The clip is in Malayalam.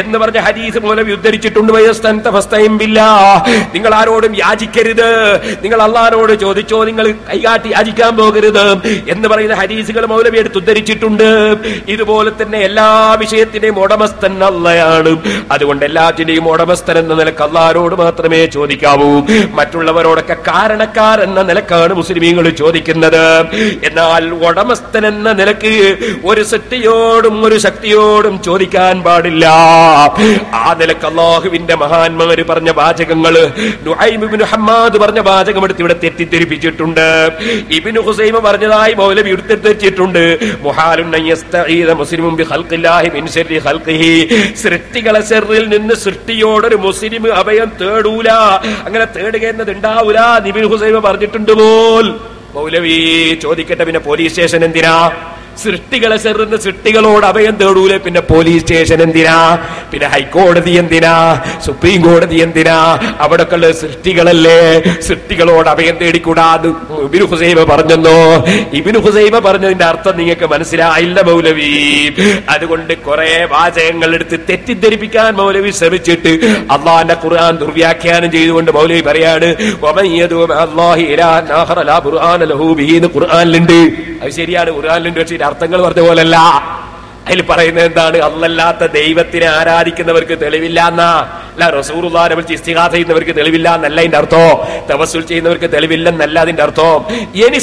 എന്ന് പറഞ്ഞ ഹദീസ് മൂലം ഉദ്ധരിച്ചിട്ടുണ്ട്. നിങ്ങൾ ആരോടും യാചിക്കരുത്. നിങ്ങൾ അള്ളാഹിനോട് ചോദിച്ചോ നിങ്ങൾ കൈകാട്ടി യാചിക്കാൻ പോകരുത് എന്ന് പറയുന്ന ഹദീസുകൾ മൗലവി എടുത്ത് ഉദ്ധരിച്ചിട്ടുണ്ട്. ഇതുപോലെ തന്നെ എല്ലാ വിഷയത്തിന്റെയും ഉടമസ്ഥൻ അള്ളയാണ്. അതുകൊണ്ട് എല്ലാറ്റിന്റെയും ഉടമസ്ഥൻ എന്ന നിലയ്ക്ക് അള്ളാരോട് മാത്രമേ ചോദിക്കാവൂ. മറ്റുള്ളവരോടൊക്കെ കാരണക്കാർ എന്ന നിലക്കാണ് മുസ്ലിമീങ്ങൾ ചോദിക്കുന്നത്. എന്നാൽ ഉടമസ്ഥൻ എന്ന നിലയ്ക്ക് ഒരു സൃഷ്ടിയോടും ഒരു ശക്തിയോടും ചോദിക്കാൻ പാടില്ല. ആ നിലയ്ക്ക് അള്ളാഹുവിന്റെ മഹാന്മാര് പറഞ്ഞ വാചകങ്ങൾ ഹമ്മാദ് പറഞ്ഞ വാചകം എടുത്ത് ഇവിടെ തെറ്റിദ്ധരിപ്പിച്ചിട്ടുണ്ട്. ഇബിന് ഹുസൈമ പറഞ്ഞതായി മൗലവി എടുത്തെത്തിച്ചിട്ടുണ്ട്. മുസ്ലിമും സൃഷ്ടികളെ ശർറിൽ നിന്ന് സൃഷ്ടിയോടൊരു മുസ്ലിം അഭയം തേടൂല. അങ്ങനെ തേടുക എന്നത് ഉണ്ടാവൂല നിബിൻ ഹുസൈമ പറഞ്ഞിട്ടുണ്ട് പോൽ. മൗലവി ചോദിക്കട്ടെ പിന്നെ പോലീസ് സ്റ്റേഷൻ എന്തിനാ? സൃഷ്ടികളെ ചെറുന്ന സൃഷ്ടികളോട് അഭയം തേടൂലെ. പിന്നെ പോലീസ് സ്റ്റേഷൻ എന്തിനാ? പിന്നെ ഹൈക്കോടതി എന്തിനാ? സുപ്രീം കോടതി എന്തിനാ? അവിടൊക്കെയുള്ള സൃഷ്ടികളല്ലേ? സൃഷ്ടികളോട് അഭയം തേടിക്കൂടാന്ന് ഇബിനു ഹുസൈബ പറഞ്ഞെന്നോ? ഇബിനു ഹുസൈബ പറഞ്ഞതിന്റെ അർത്ഥം നിങ്ങൾക്ക് മനസ്സിലായില്ല മൗലവി. അതുകൊണ്ട് കുറെ വാചകങ്ങൾ എടുത്ത് തെറ്റിദ്ധരിപ്പിക്കാൻ മൗലവി ശ്രമിച്ചിട്ട് അള്ളാന്റെ ഖുർആൻ ദുർവ്യാഖ്യാനം ചെയ്തുകൊണ്ട് മൗലവി പറയാണ് "വമൻ യദഉ മഅല്ലാഹി ആഖറ ലാ ബുർഹാന ലഹു ഖുർആനിലുണ്ട്. അത് ശരിയാണ്. ഖുർആനിലുണ്ട് പക്ഷേ അർത്ഥങ്ങൾ പറഞ്ഞ പോലല്ല. അതിൽ പറയുന്നത് എന്താണ്? അല്ലല്ലാത്ത ദൈവത്തിനെ ആരാധിക്കുന്നവർക്ക് തെളിവില്ല എന്നാ. അല്ല വിളിച്ച് ഇസ്തിഹാസ ചെയ്യുന്നവർക്ക് തെളിവില്ല എന്നല്ല അതിന്റെ അർത്ഥം. തപസ്സുൽ ചെയ്യുന്നവർക്ക് തെളിവില്ലെന്നല്ല അതിന്റെ അർത്ഥം. ഇനി